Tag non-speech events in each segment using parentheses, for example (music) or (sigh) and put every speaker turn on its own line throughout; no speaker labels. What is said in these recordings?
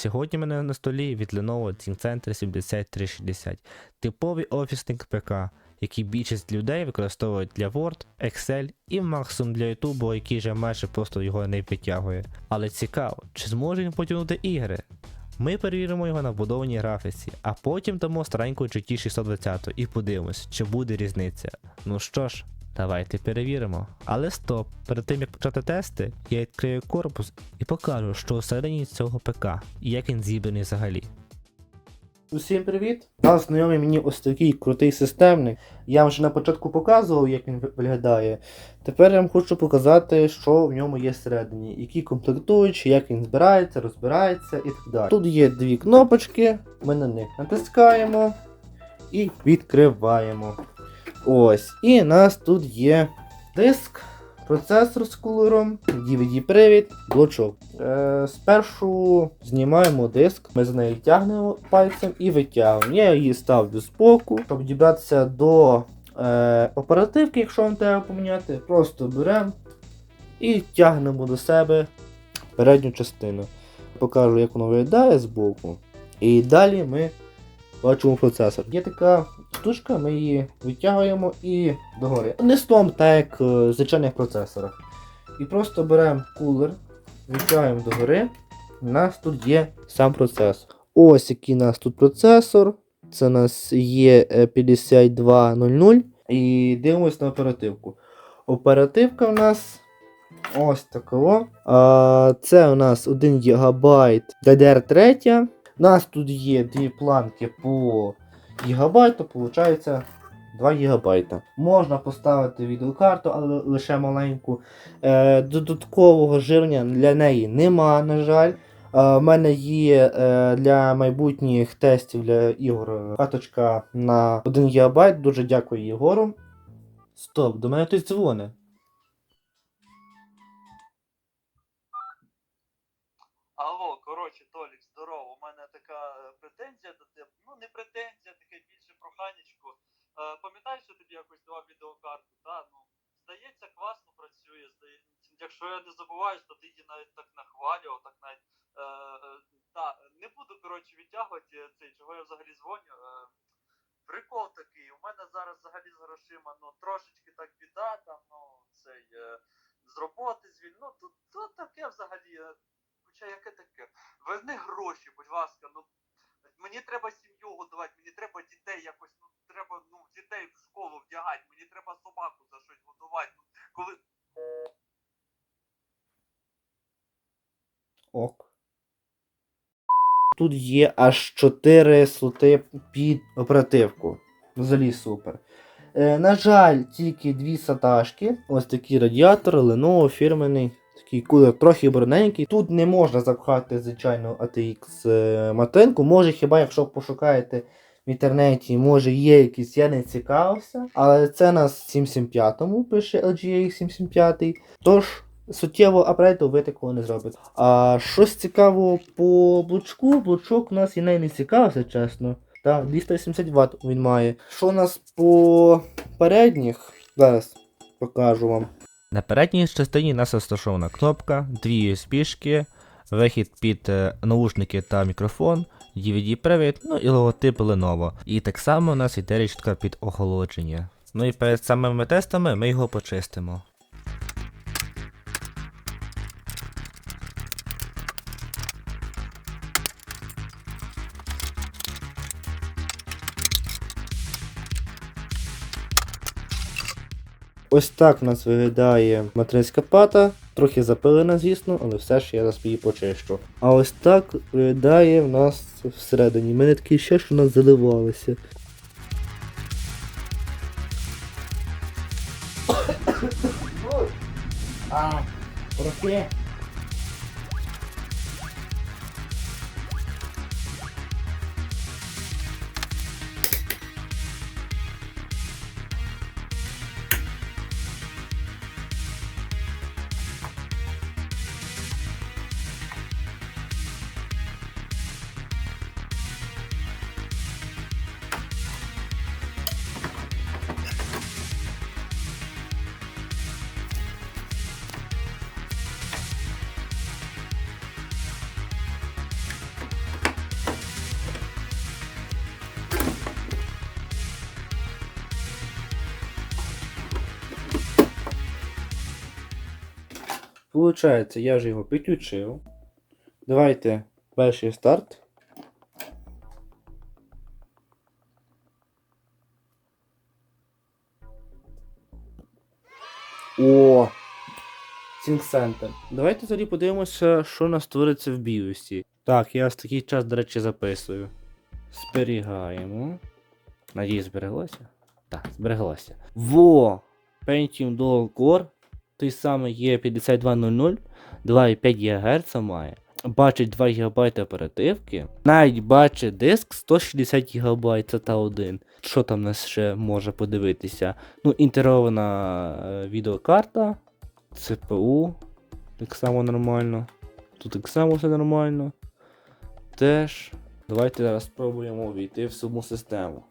Сьогодні мене на столі від Lenovo ThinkCentre 7360. Типовий офісник ПК, який більшість людей використовують для Word, Excel і максимум для YouTube, який вже майже просто його не підтягує. Але цікаво, чи зможе він потягнути ігри? Ми перевіримо його на вбудованій графіці, а потім дамо стареньку GT 620 і подивимось, чи буде різниця. Ну що ж, давайте перевіримо. Але стоп, перед тим як почати тести, я відкрию корпус і покажу, що всередині цього ПК і як він зібраний взагалі.
Усім привіт! Нас знайомий мені ось такий крутий системник. Я вам вже на початку показував, як він виглядає. Тепер я вам хочу показати, що в ньому є всередині, які комплектуючі, як він збирається, розбирається і так далі. Тут є дві кнопочки, ми на них натискаємо і відкриваємо. Ось. І у нас тут є диск, процесор з кулером, DVD-привід, блочок. Е, спершу знімаємо диск, ми за нею тягнемо пальцем і витягуємо. Я її ставлю збоку, щоб дібратися до е, оперативки, якщо вам треба поміняти, просто беремо і тягнемо до себе передню частину. Покажу, як воно виглядає збоку. І далі ми бачимо процесор. Є така штучка, ми її витягуємо і догори. Не стом, так як е, в звичайних процесорах. І просто беремо кулер, витягуємо догори. У нас тут є сам процесор. Ось який у нас тут процесор. Це у нас є е, 5200. І дивимось на оперативку. Оперативка у нас ось такого. Це у нас 1 ГБ DDR3. У нас тут є дві планки по гігабайту, виходить 2 ГБ. Можна поставити відеокарту, але лише маленьку. Е, додаткового живлення для неї нема, на жаль. Е, в мене є е, для майбутніх тестів для ігор е, карточка на 1 ГБ. Дуже дякую Єгору. Стоп, до мене хтось дзвони.
Тобі відеокарту? Та, ну, здається, класно працює. Здається, якщо я не забуваюсь, то ти її навіть так нахвалював, так навіть. Е, е, не буду, коротше, відтягувати цей, чого я взагалі дзвоню. Е, прикол такий, у мене зараз взагалі з грошима, ну, трошечки так біда, там, ну, цей, е, з роботи звільно. Ну, тут, тут таке взагалі. е, Хоча яке таке? Верни гроші, будь ласка, ну мені треба сім'ю годувати, мені треба дітей якось, ну треба ну дітей в школу вдягати, мені треба собаку за щось годувати. Ну, коли
Ок. Тут є аж 4 слоти під оперативку. Взагалі супер. Е, на жаль, тільки дві саташки. Ось такий радіатор, Lenovo фірменний. Такий кулер трохи броненький. Тут не можна запхати, звичайно, ATX е, матинку. Може, хіба якщо пошукаєте в інтернеті, може є якісь, я не цікавився. Але це нас в 775 пише LGA 775. Тож, суттєво апарату ви такого не зробите. А щось цікавого по блочку, блочок у нас і не цікавився, чесно. Так, 280 Вт він має. Що у нас по передніх? Зараз покажу вам.
На передній частині у нас розташована кнопка, дві USB-шки, вихід під е, наушники та мікрофон, DVD-привід, ну і логотип Lenovo. І так само у нас йде річка під охолодження. Ну і перед самими тестами ми його почистимо.
Ось так у нас виглядає материнська плата. Трохи запилена, звісно, але все ж я зараз її почищу. А ось так виглядає в нас всередині. У мене таке ще, що в нас заливалося. (coughs) А, трохи. Получається, я вже його підключив. Давайте перший старт. О! Center. Давайте тоді подивимося, що у нас твориться в біосі. Так, я ось такий час, до речі, записую. Зберігаємо. Надіюсь, збереглося? Так, збереглося. Во! Pentium Dual Core. Той самий є 5200, 2,5 ГГц має. Бачить 2 ГБ оперативки. Навіть бачить диск 160 ГБ, це та один. Що там нас ще може подивитися? Ну, інтегрована е, відеокарта, ЦПУ. Так само нормально. Тут так само все нормально. Теж. Давайте зараз спробуємо війти в саму систему.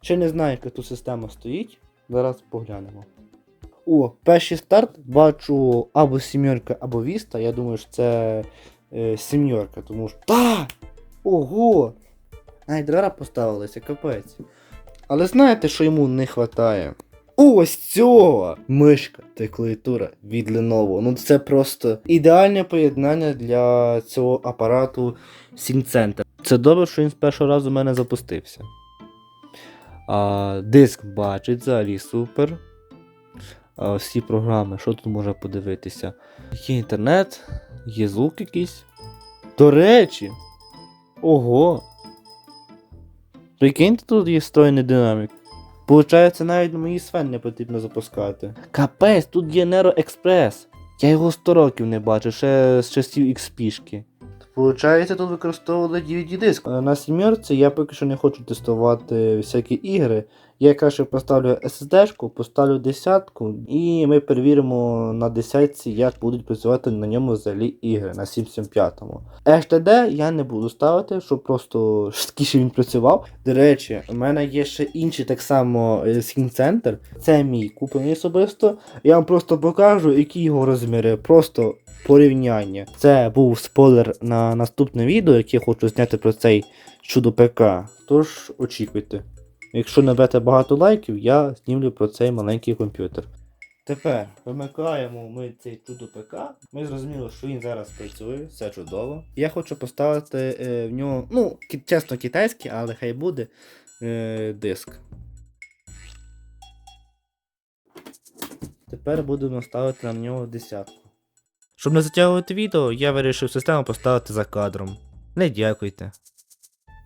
Ще не знаю, яка тут система стоїть. Зараз поглянемо. О, перший старт бачу або сімерка, або Віста. Я думаю, що це е, сімерка, тому що. Та! Ого! Навіть двера поставилися, капець. Але знаєте, що йому не вистачає? Ось цього! Мишка та клавіатура від Lenovo. Ну це просто ідеальне поєднання для цього апарату SyncCenter. Це добре, що він з першого разу в мене запустився. А, диск бачить взагалі супер. А, всі програми, що тут можна подивитися? Є інтернет, є звук якийсь. До речі. Ого. Прикиньте, тут є встроєний динамік. Получається, навіть на моїй свен не потрібно запускати. Капець, тут є Nero Express. Я його 100 років не бачив, ще з часів XP-шки. Получається, тут використовували DVD-диск. Е, На сімерці я поки що не хочу тестувати всякі ігри. Я краще поставлю SSD-шку, поставлю десятку, і ми перевіримо на десятці, як будуть працювати на ньому взагалі ігри на 775. HDD я не буду ставити, щоб просто (laughs) швидкіше він працював. До речі, у мене є ще інший так само е, Center. Це мій куплений особисто. Я вам просто покажу, які його розміри. Просто порівняння. Це був спойлер на наступне відео, яке я хочу зняти про цей чудо ПК. Тож очікуйте. Якщо наберете багато лайків, я знімлю про цей маленький комп'ютер. Тепер вимикаємо ми цей чудо ПК. Ми зрозуміли, що він зараз працює, все чудово. Я хочу поставити е, в нього, ну, кі- чесно, китайський, але хай буде е, диск. Тепер будемо ставити на нього десятку.
Щоб не затягувати відео, я вирішив систему поставити за кадром. Не дякуйте.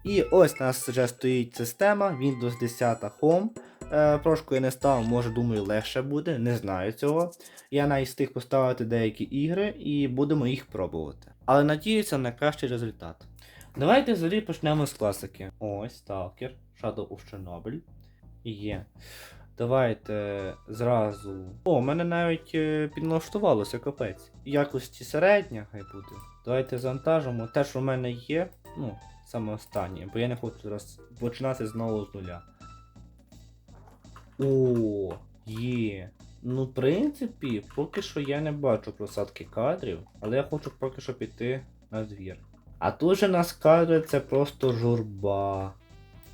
І ось у нас вже стоїть система Windows 10 Home. Е, прошку я не став, може думаю легше буде, не знаю цього. Я навіть встиг поставити деякі ігри і будемо їх пробувати. Але надіюся на кращий результат. Давайте взагалі почнемо з класики. Ось Stalker, Shadow of Chernobyl. Є. Давайте зразу. О, у мене навіть е, підналаштувалося капець. Якості середня, хай буде. Давайте завантажимо те, що в мене є. Ну, саме останнє, бо я не хочу зараз починати знову з нуля. О, є. Ну, в принципі, поки що я не бачу просадки кадрів, але я хочу поки що піти на двір. А тут же нас кадри це просто журба.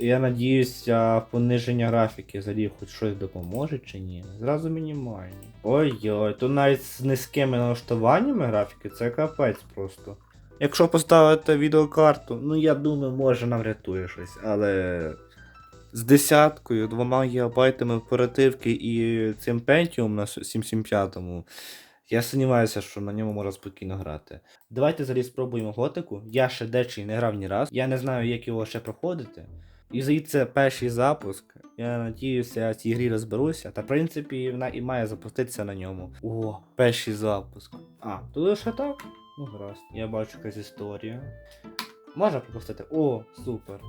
Я надіюся, пониження графіки взагалі хоч щось допоможе чи ні. Зразу мінімальні. Ой-ой, то навіть з низькими налаштуваннями графіки це капець просто. Якщо поставити відеокарту, ну я думаю, може нам врятує щось, але з десяткою, двома гігабайтами оперативки і цим Pentium на 775, я сумніваюся, що на ньому можна спокійно грати. Давайте зараз спробуємо готику. Я ще дечий не грав ні раз. Я не знаю, як його ще проходити. І це перший запуск. Я надіюся, я в цій грі розберуся. Та в принципі вона і має запуститися на ньому. О, перший запуск. А, тут лише так? Ну гаразд. Я бачу якась історія. Можна пропустити? О, супер.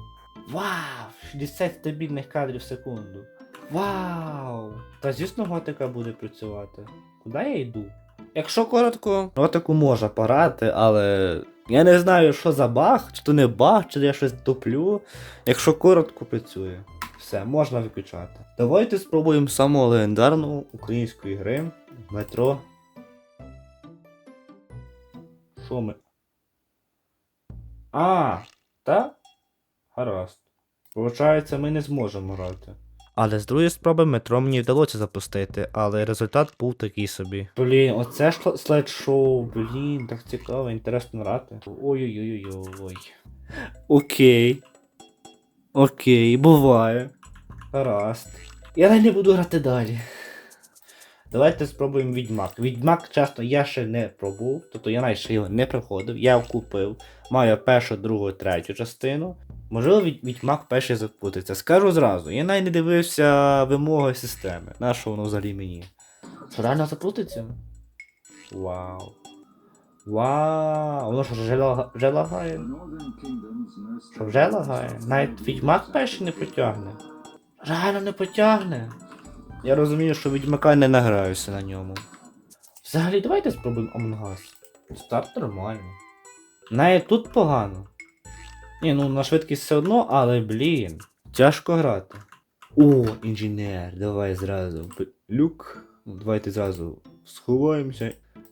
Вау! 60 стабільних кадрів в секунду. Вау! Та звісно, готика буде працювати. Куди я йду? Якщо коротко, готику можна пограти, але я не знаю, що за баг, чи то не баг, чи я щось туплю. Якщо коротко працює. Все, можна виключати. Давайте спробуємо самого легендарного української гри метро. Що ми? А, та? Гаразд. Получається, ми не зможемо грати.
Але з другої спроби метро мені вдалося запустити, але результат був такий собі.
Блін, оце слайд-шоу, блін, так цікаво, інтересно грати. Ой-ой-ой-ой. Окей. Окей, буває. Гаразд. Я не буду грати далі. Давайте спробуємо Відьмак. Відьмак, чесно, я ще не пробував, тобто я навіть ще його не проходив, я купив. Маю першу, другу, третю частину. Можливо, від- Відьмак перший запутається. Скажу зразу, я навіть не дивився вимоги системи. На що воно взагалі мені? Що реально запутається? Вау. Вау. Воно що вже, лага- вже лагає? Що вже лагає? Навіть відьмак перший не потягне. Реально не потягне. Я розумію, що відьмака не награюся на ньому. Взагалі, давайте спробуємо Among Us. Старт нормальний. Навіть тут погано. Ні, ну на швидкість все одно, але блін. Тяжко грати. О, інженер, давай зразу. Люк. Ну, Давайте зразу сховаємося.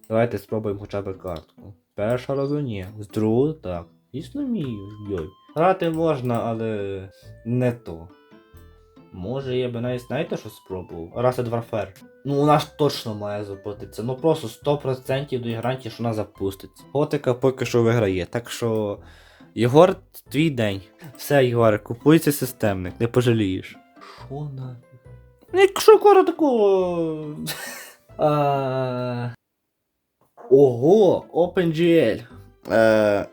Давайте спробуємо хоча б картку. Перша разу ні. З другого так. Дійсно вмію. Йой. Грати можна, але не то. Може я би навіть знаєте, що спробував? Раз Warfare. Ну у нас точно має запуститися. Ну просто 100% до що вона запуститься. Готика поки що виграє. Так що. Єгор, твій день. Все, Єгор, купуйся системник, не пожалієш. Що нафіг? Ну, Якщо коротко. А... Ого, OpenGL. Е,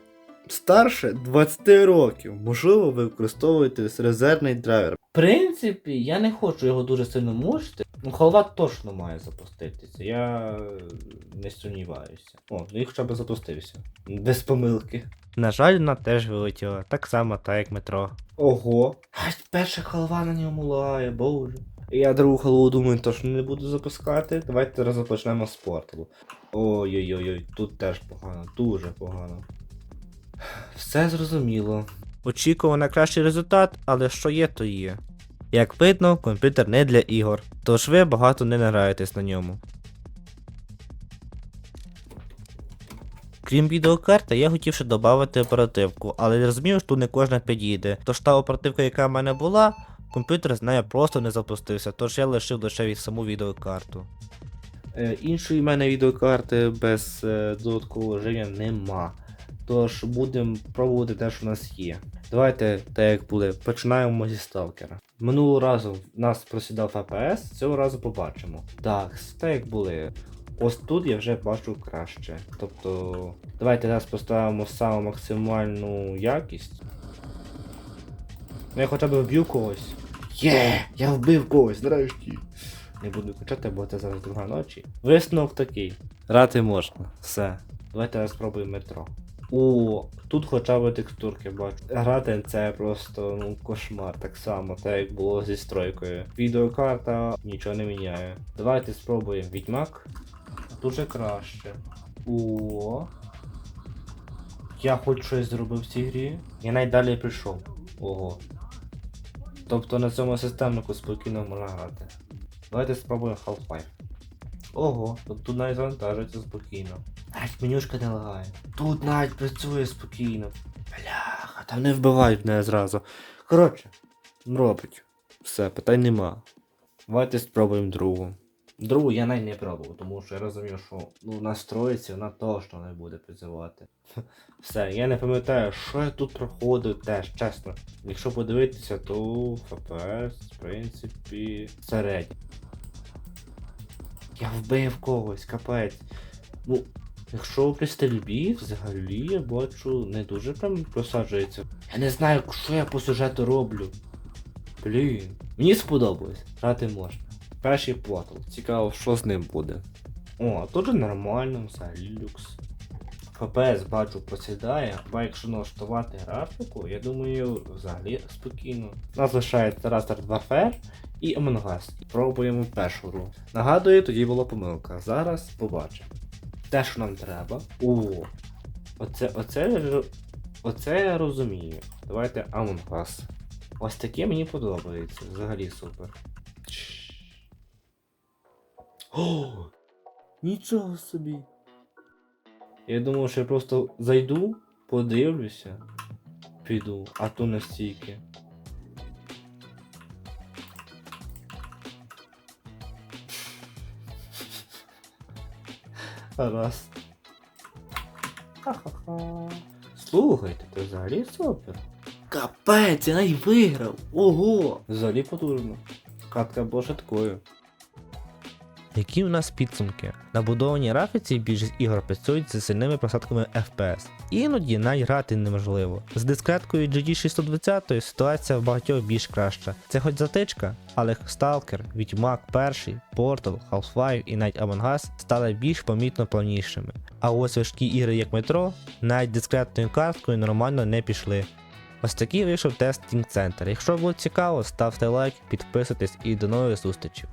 старше 20 років. Можливо, ви використовуєте резервний драйвер. В принципі, я не хочу його дуже сильно мучити. Ну, халва точно має запуститися. Я не сумніваюся. О, ну і хоча б запустився. Без помилки.
На жаль, вона теж вилетіла, так само, так як метро.
Ого. Аж перша халва на ньому лає, боже. Я другу халву думаю, точно не буду запускати. Давайте зараз започнемо з порталу. Ой-ой-ой, тут теж погано, дуже погано. Все зрозуміло.
Очікував на кращий результат, але що є, то є. Як видно, комп'ютер не для ігор, тож ви багато не награєтесь на ньому. Крім відеокарти, я хотів ще додати оперативку, але я розумів, що тут не кожна підійде. Тож та оперативка, яка в мене була, комп'ютер з нею просто не запустився, тож я лишив лише від саму відеокарту.
Е, іншої в мене відеокарти без е, додаткового живлення нема. Тож будемо пробувати те, що в нас є. Давайте, так як буде, починаємо зі сталкера. Минулого разу нас просідав FPS, цього разу побачимо. Так, так як були. Ось тут я вже бачу краще. Тобто, давайте зараз поставимо саму максимальну якість. Ну я хоча б вб'ю когось. Є! Я вбив когось, нарешті. Не буду кричати, бо це зараз друга ночі. Висновок такий. Грати можна. Все. Давайте спробуємо метро. О, тут хоча б текстурки бачу. Грати це просто ну, кошмар, так само, так як було зі стройкою. Відеокарта нічого не міняє. Давайте спробуємо відьмак. Дуже краще. О. Я хоч щось зробив в цій грі. Я найдалі прийшов. Ого. Тобто на цьому системнику спокійно можна грати. Давайте спробуємо Half-Life. Ого, тут, навіть завантажується спокійно. Навіть менюшка не лагає. Тут навіть працює спокійно. Бляха, там не вбивають мене зразу. Коротше, робить. Все, питань нема. Давайте спробуємо другу. Другу я навіть не пробував, тому що я розумію, що ну, настроїться вона точно не буде працювати. Все, я не пам'ятаю, що я тут проходив теж, чесно. Якщо подивитися, то FPS, в принципі, середній. Я вбив когось, капець. Ну, якщо при стрільбі, взагалі я бачу, не дуже прям просаджується. Я не знаю, що я по сюжету роблю. Блін. Мені сподобалось. Грати можна. Перший платл. Цікаво, що з ним буде. О, тут же нормально, взагалі люкс. FPS бачу просідає, а якщо налаштувати графіку, я думаю, взагалі спокійно. Нас лишається Raster Warfare і Among Us. Пробуємо першу гру. Нагадую, тоді була помилка. Зараз побачимо. Те, що нам треба. О! Оце, оце, оце я розумію. Давайте Among Us. Ось таке мені подобається. Взагалі супер. О! Нічого собі. Я думав, що я просто зайду, подивлюся, піду, а то настільки.
Раз. Ха-ха-ха. Слухайте, ти взагалі супер. Капець, я навіть виграв. Ого! Взагалі потужно. Катка була ще такою.
Які у нас підсумки? На будованій графіці більшість ігор працюють з сильними просадками FPS. Іноді навіть грати неможливо. З дискреткою GT620 ситуація в багатьох більш краща. Це хоч затичка, але Stalker, Відьмак 1, Portal, Half-Life і навіть Among Us стали більш помітно плавнішими. А ось важкі ігри як метро, навіть дискретною карткою нормально не пішли. Ось такий вийшов тест Team Center. Якщо було цікаво, ставте лайк, підписуйтесь і до нових зустрічей.